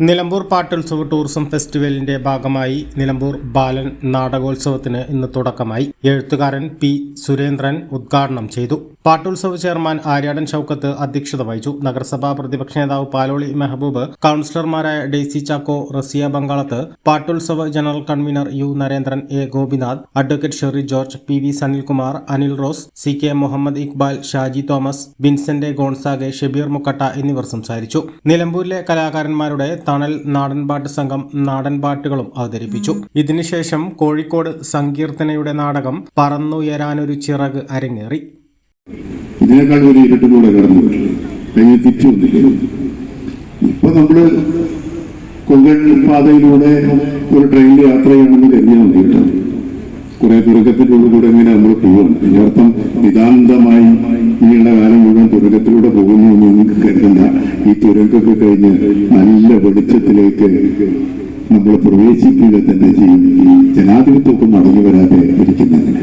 Nilambur പാട്ടുത്സവ tourism ഫെസ്റ്റിവലിന്റെ ഭാഗമായി നിലമ്പൂർ ബാലൻ നാടകോത്സവത്തിന് ഇന്ന് തുടക്കമായി. എഴുത്തുകാരൻ പി. സുരേന്ദ്രൻ ഉദ്ഘാടനം ചെയ്തു. പാട്ടുത്സവ ചെയർമാൻ ആര്യാടൻ ഷൌക്കത്ത് അധ്യക്ഷത വഹിച്ചു. നഗരസഭാ പ്രതിപക്ഷ നേതാവ് പാലോളി മെഹബൂബ് കൌൺസിലർമാരായ Daisy Chacko Raziya Bangalath പാട്ടോത്സവ general convener U Narendran A Gopinath advocate Sherry George P V Sanilkumar Anil Rose C K Muhammad Iqbal Shaji Thomas Vincent Gonzaga Shebeer Mukkatta എന്നിവർ സംസാരിച്ചു. നിലമ്പൂരിലെ കലാകാരന്മാരുടെ തണൽ നാടൻപാട്ട് സംഘം നാടൻപാട്ടുകളും അവതരിപ്പിച്ചു. ഇതിനുശേഷം കോഴിക്കോട് സങ്കീർത്തനയുടെ നാടകം പറന്നുയരാനൊരു ചിറക് അരങ്ങേറി. ഇതിനേക്കാൾ ഒരു ഇരുട്ടിലൂടെ കടന്നു വരും കഴിഞ്ഞ് തിരിച്ചു വന്നില്ല? ഇപ്പൊ നമ്മൾ കൊങ്കൺ പാതയിലൂടെ ഒരു ട്രെയിനിൽ യാത്ര ചെയ്യണമെന്ന് കരുതിയാൽ മതി കേട്ടോ. കുറെ കൂടെ ഇങ്ങനെ നമ്മൾ പോവാണ്. അതിനർത്ഥം നിതാന്തമായി ഇനിയുള്ള കാലം മുഴുവൻ തുരങ്കത്തിലൂടെ പോകുന്നു എന്ന് നിങ്ങൾക്ക് കരുതണ്ട. ഈ തുരങ്കൊക്കെ കഴിഞ്ഞ് നല്ല വെളിച്ചത്തിലേക്ക് നമ്മൾ പ്രവേശിക്കുക തന്നെ ചെയ്യും. ജനാധിപത്യമൊക്കെ മടങ്ങി വരാതെ ഇരിക്കുന്നതിന്.